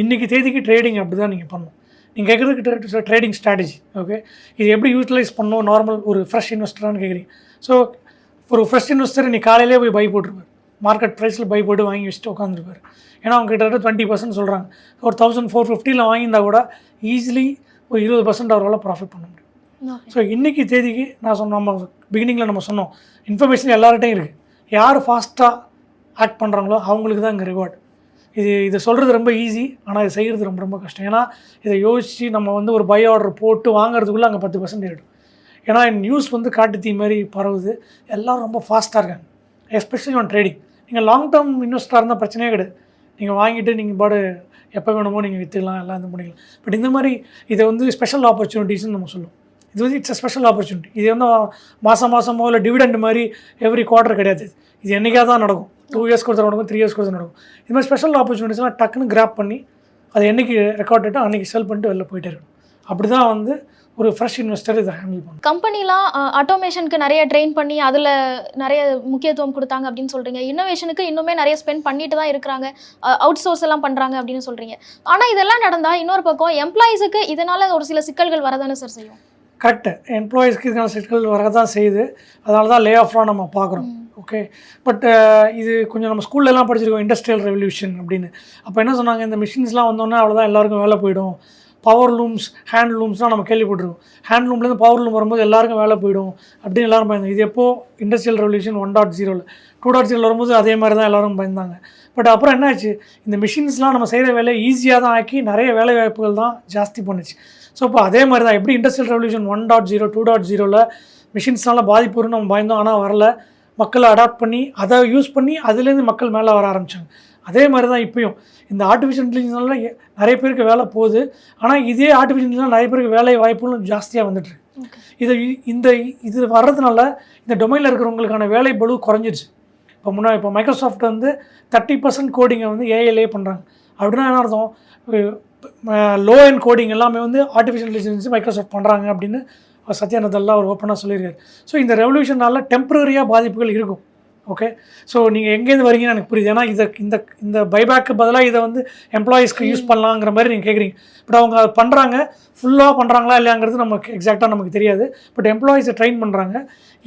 இன்றைக்கி தேதிக்கு ட்ரேடிங் அப்படி தான் நீங்கள் பண்ணணும் நீங்கள் கேட்குறதுக்கு ட்ரேடிங் ஸ்ட்ராட்டஜி ஓகே இது எப்படி யூட்டிலைஸ் பண்ணணும் நார்மல் ஒரு ஃப்ரெஷ் இன்வெஸ்டரானு கேட்குறீங்க ஸோ ஒரு ஃப்ரெஷ் இன்வெஸ்டர் நீ காலையிலே போய் பை போட்டுருப்பார். மார்க்கெட் ப்ரைஸில் பை போட்டு வாங்கி வச்சுட்டு உட்காந்துருப்பார் ஏன்னா அவங்க கிட்டத்தட்ட டுவெண்ட்டி பர்சன்ட் சொல்கிறாங்க ஒரு தௌசண்ட் ஃபோர் ஃபிஃப்டியில் வாங்கியிருந்தா கூட ஈஸிலி ஒரு இருபது பர்சன்ட் அவரால் ப்ராஃபிட் பண்ண முடியும். ஸோ இன்றைக்கி தேதிக்கு நான் சொன்ன நம்ம பிகினிங்கில் நம்ம சொன்னோம் இன்ஃபர்மேஷன் எல்லார்கிட்டையும் இருக்குது யார் ஃபாஸ்ட்டாக ஆக்ட் பண்ணுறாங்களோ அவங்களுக்கு தான் இங்கே ரிவார்டு இது இதை சொல்கிறது ரொம்ப ஈஸி ஆனால் இது செய்கிறது ரொம்ப ரொம்ப கஷ்டம். ஏன்னா இதை யோசித்து நம்ம வந்து ஒரு பை ஆர்டர் போட்டு வாங்குறதுக்குள்ளே அங்கே பத்து பர்சன்ட் ஆகிடும் ஏன்னா நியூஸ் வந்து காட்டு தீ மாதிரி பரவுது. எல்லோரும் ரொம்ப ஃபாஸ்ட்டாக இருக்காங்க. எஸ்பெஷலி ஆன் ட்ரேடிங் நீங்கள் லாங் டேர்ம் இன்வெஸ்டராக இருந்தால் பிரச்சனையே கிடையாது. நீங்கள் வாங்கிட்டு நீங்கள் பாடு எப்போ வேணுமோ நீங்கள் விற்றுக்கலாம் எல்லாம் இது பண்ணிக்கலாம். பட் இந்த மாதிரி இதை வந்து ஸ்பெஷல் ஆப்பர்ச்சுனிட்டிஸ்னு நம்ம சொல்லுவோம். இது வந்து இட்ஸ் ஸ்பெஷல் ஆப்பர்ச்சுனிட்டி இது வந்து மாதம் மாதமோ இல்லை டிவிடெண்ட் மாதிரி எவ்ரி குவார்டர் கிடையாது. இது என்றைக்காக தான் நடக்கும். டூ இயர்ஸ் கொடுத்து நடக்கும் த்ரீ இயர்ஸ் கொடுத்து நடக்கும். இது மாதிரி ஸ்பெஷல் ஆப்பர்ச்சுனிட்டிஸ்லாம் டக்குன்னு கிராப் பண்ணி அதை என்றைக்கு ரெக்கார்ட் அன்றைக்கி செல் பண்ணிட்டு வெளில போயிட்டே இருக்கணும். அப்படி தான் வந்து ஒரு ஃப்ரெஷ் இன்வெஸ்டர் இதை ஹேண்டில் பண்ணும். கம்பெனிலாம் ஆட்டோமேஷனுக்கு நிறைய ட்ரெயின் பண்ணி அதில் நிறைய முக்கியத்துவம் கொடுத்தாங்க அப்படின்னு சொல்கிறீங்க இன்னோவேஷனுக்கு இன்னுமே நிறைய ஸ்பெண்ட் பண்ணிட்டு தான் இருக்கிறாங்க. அவுட் சோர்ஸ் எல்லாம் பண்ணுறாங்க அப்படின்னு சொல்கிறீங்க ஆனால் இதெல்லாம் நடந்தால் இன்னொரு பக்கம் எம்ப்ளாயிஸுக்கு இதனால் ஒரு சில சிக்கல்கள் வரதானே சார் செய்யும்? கரெக்டு எம்ப்ளாயீஸ்க்கு இதுக்கான சிக்கல் வர தான் செய்யுது. அதனால தான் லே ஆஃப்லாம் நம்ம பார்க்குறோம். ஓகே பட் இது கொஞ்சம் நம்ம ஸ்கூல்லலாம் படிச்சிருக்கோம் இண்டஸ்ட்ரியல் ரெவல்யூஷன் அப்படின்னு. அப்போ என்ன சொன்னாங்க? இந்த மிஷின்ஸ்லாம் வந்தோன்னே அவ்வளோதான் எல்லாருக்கும் வேலை போயிடும். பவர் லூம்ஸ் ஹேண்ட் லூம்ஸ்லாம் நம்ம கேள்விப்பட்டிருக்கோம். ஹேண்ட் லூம்லேருந்து பவர் லூம் வரும்போது எல்லாருக்கும் வேலை போயிடும் அப்படின்னு எல்லாரும் பயந்தாங்க. இது எப்போ? இண்டஸ்ட்ரியல் ரெவல்யூஷன் ஒன் டாட் ஜீரோவில் டூ டாட் ஜீரோவில் வரும்போது அதே மாதிரி தான் எல்லாரும் பயந்தாங்க. பட் அப்புறம் என்னாச்சு? இந்த மிஷின்ஸ்லாம் நம்ம செய்கிற வேலையை ஈஸியாக தான் ஆக்கி நிறைய வேலை வாய்ப்புகள் தான் ஜாஸ்தி பண்ணுச்சு ஸோ இப்போ அதே மாதிரி தான் எப்படி industrial revolution one dot zero two dot ஜீரோவில் மிஷின்ஸ்னால பாதிப்பு வரும்னு நம்ம பயந்தோம் ஆனால் வரல. மக்களை அடாப்ட் பண்ணி அதை யூஸ் பண்ணி அதுலேருந்து மக்கள் மேலே வர ஆரம்பித்தாங்க அதே மாதிரி தான் இப்பயும். இந்த ஆர்டிஃபிஷியல் இன்டெலிஜென்ஸ்னால நிறைய பேருக்கு வேலை போகுது. ஆனால் இதே ஆர்டிஃபிஷியல் இன்டெலிஜென்ஸ் நிறைய பேருக்கு வேலை வாய்ப்புகளும் ஜாஸ்தியாக வந்துட்டு இது இந்த இது வர்றதுனால இந்த டொமைனில் இருக்கிறவங்களுக்கான வேலை பளு குறைஞ்சிருச்சு. இப்போ முன்னாடி இப்போ மைக்ரோசாஃப்ட் வந்து தேர்ட்டி பர்சன்ட் கோடிங்கை வந்து ஏஐலே பண்ணுறாங்க அப்படின்னா என்ன அர்த்தம்? லோ அண்ட் கோடிங் எல்லாமே வந்து ஆர்டிஃபிஷியல் இன்டெலிஜென்ஸ் மைக்ரோசாஃப்ட் பண்ணுறாங்க அப்படின்னு சத்யானந்தெல்லாம் அவர் ஓப்பனாக சொல்லியிருக்காரு. ஸோ இந்த ரெவல்யூஷனால டெம்பரரியாக பாதிப்புகள் இருக்கும். ஓகே ஸோ நீங்கள் எங்கேருந்து வரீங்கன்னு எனக்கு புரியுது. ஏன்னா இதை இந்த இந்த பைபேக்கு பதிலாக இதை வந்து எம்ப்ளாயீஸ்க்கு யூஸ் பண்ணலாங்கிற மாதிரி நீங்கள் கேட்குறீங்க பட் அவங்க அதை பண்ணுறாங்க ஃபுல்லாக பண்ணுறாங்களா இல்லையாங்கிறது நமக்கு எக்ஸாக்டாக நமக்கு தெரியாது. பட் எம்ப்ளாயீஸை ட்ரெயின் பண்ணுறாங்க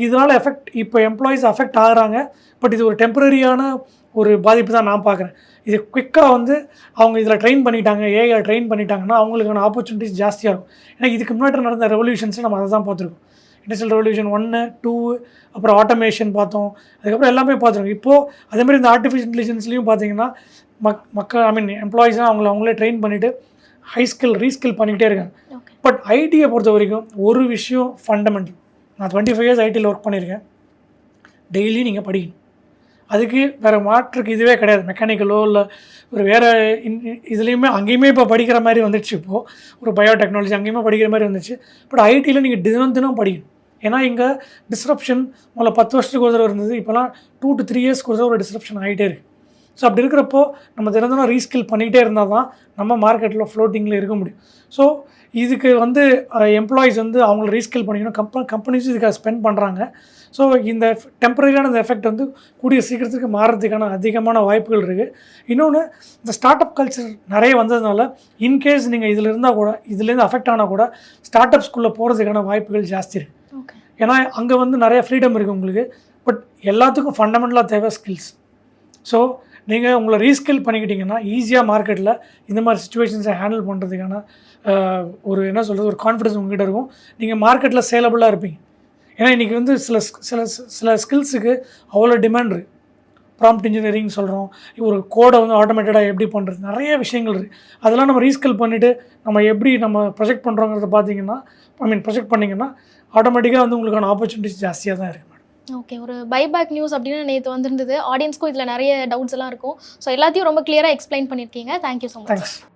இதனால் எஃபெக்ட் இப்போ எம்ப்ளாயீஸ் அஃபெக்ட் ஆகுறாங்க. பட் இது ஒரு டெம்பரரியான ஒரு பாதிப்பு தான் நான் பார்க்குறேன். இது குயிக்காக வந்து அவங்க இதில் ட்ரெயின் பண்ணிட்டாங்க ஏஐ ட்ரெயின் பண்ணிட்டாங்கன்னா அவங்களுக்கான ஆப்பர்ச்சுனிட்டிஸ் ஜாஸ்தியாக இருக்கும். ஏன்னா இதுக்கு முன்னாடி நடந்த ரெவல்யூஷன்ஸ் நம்ம அதை தான் பார்த்துருக்கோம். இண்டஸ்ட்ரியல் ரெவல்யூஷன் ஒன்று டூ அப்புறம் ஆட்டோமேஷன் பார்த்தோம். அதுக்கப்புறம் எல்லாமே பார்த்துருக்கோம். இப்போது அதே மாதிரி இந்த ஆர்டிஃபிஷியல் இன்டெலிஜென்ஸ்லையும் பார்த்தீங்கன்னா மக் மக்கள் ஐ மீன் எம்ப்ளாயீஸாக அவங்கள அவங்களே ட்ரெயின் பண்ணிவிட்டு ஹை ஸ்கில் ரீஸ்கில் பண்ணிக்கிட்டே இருக்காங்க. பட் ஐடியை பொறுத்த வரைக்கும் ஒரு விஷயம் ஃபண்டமெண்டல் நான் டுவெண்ட்டி ஃபைவ் இயர்ஸ் ஐடியில் ஒர்க் பண்ணியிருக்கேன். டெய்லி நீங்கள் படிக்கணும். அதுக்கு வேறு மாற்றுக்கு இதுவே கிடையாது. மெக்கானிக்கலோ இல்லை ஒரு வேறு இன் இதுலேயுமே அங்கேயுமே இப்போ படிக்கிற மாதிரி வந்துடுச்சு இப்போது ஒரு பயோடெக்னாலஜி அங்கேயுமே படிக்கிற மாதிரி வந்துச்சு. பட் ஐடியில் நீங்கள் தினம் தினம் படிக்கணும். ஏன்னா இங்கே டிஸ்ரப்ஷன் முதல்ல பத்து வருஷத்துக்கு ஒரு தடவை இருந்தது. இப்போலாம் டூ டு த்ரீ இயர்ஸ்க்கு ஒரு தடவை ஒரு டிஸ்ரப்ஷன் ஆகிட்டே இருக்குது ஸோ அப்படி இருக்கிறப்போ நம்ம தினம் தினம் ரீஸ்கில் பண்ணிகிட்டே இருந்தால் தான் நம்ம மார்க்கெட்டில் ஃப்ளோட்டிங்கில் இருக்க முடியும். ஸோ இதுக்கு வந்து எம்ப்ளாயீஸ் வந்து அவங்கள ரீஸ்கில் பண்ணிக்கணும். கம்ப கம்பெனிஸும் இதுக்காக ஸ்பெண்ட் பண்ணுறாங்க ஸோ இந்த டெம்பரரியான இந்த எஃபெக்ட் வந்து கூடிய சீக்கிரத்துக்கு மாறுறதுக்கான அதிகமான வாய்ப்புகள் இருக்குது இன்னொன்று இந்த ஸ்டார்ட் அப் கல்ச்சர் நிறைய வந்ததுனால இன்கேஸ் நீங்கள் இதில் இருந்தால் கூட இதுலேருந்து அஃபெக்ட் ஆனால் கூட ஸ்டார்ட் அப்ஸ்குள்ளே போகிறதுக்கான வாய்ப்புகள் ஜாஸ்தி இருக்குது ஏன்னா அங்கே வந்து நிறைய ஃப்ரீடம் இருக்குது உங்களுக்கு. பட் எல்லாத்துக்கும் ஃபண்டமெண்டலாக தேவை ஸ்கில்ஸ் ஸோ நீங்கள் உங்களை ரீஸ்கில் பண்ணிக்கிட்டீங்கன்னா ஈஸியாக மார்க்கெட்டில் இந்த மாதிரி சுச்சுவேஷன்ஸை ஹேண்டில் பண்ணுறதுக்கான ஒரு என்ன சொல்கிறது ஒரு கான்ஃபிடன்ஸ் உங்ககிட்ட இருக்கும். நீங்கள் மார்க்கெட்டில் சேலபிளாக இருப்பீங்க. ஏன்னா இன்றைக்கி வந்து சில சில சில ஸ்கில்ஸுக்கு அவ்வளோ டிமாண்ட் இருக்குது ப்ராம்ப்ட் இன்ஜினியரிங் சொல்கிறோம் ஒரு கோடை வந்து ஆட்டோமேட்டடாக எப்படி பண்ணுறது நிறைய விஷயங்கள் இருக்குது அதெல்லாம் நம்ம ரீஸ்கில் பண்ணிவிட்டு நம்ம எப்படி நம்ம ப்ரொஜெக்ட் பண்ணுறோங்கிறத பார்த்தீங்கன்னா ஐ மீன் ப்ரொஜெக்ட் பண்ணிங்கன்னா ஆட்டோமேட்டிக்காக வந்து உங்களுக்கான ஆப்பர்ச்சுனிட்டிஸ் ஜாஸ்தியாக தான் இருக்குது மேடம் ஓகே ஒரு பைபேக் நியூஸ் அப்படின்னு நேற்று வந்திருந்தது. ஆடியன்ஸ்க்கும் இதில் நிறைய டவுட்ஸ் எல்லாம் இருக்கும். ஸோ எல்லாத்தையும் ரொம்ப கிளியராக எக்ஸ்பிளைன் பண்ணியிருக்கீங்க thank you so much thanks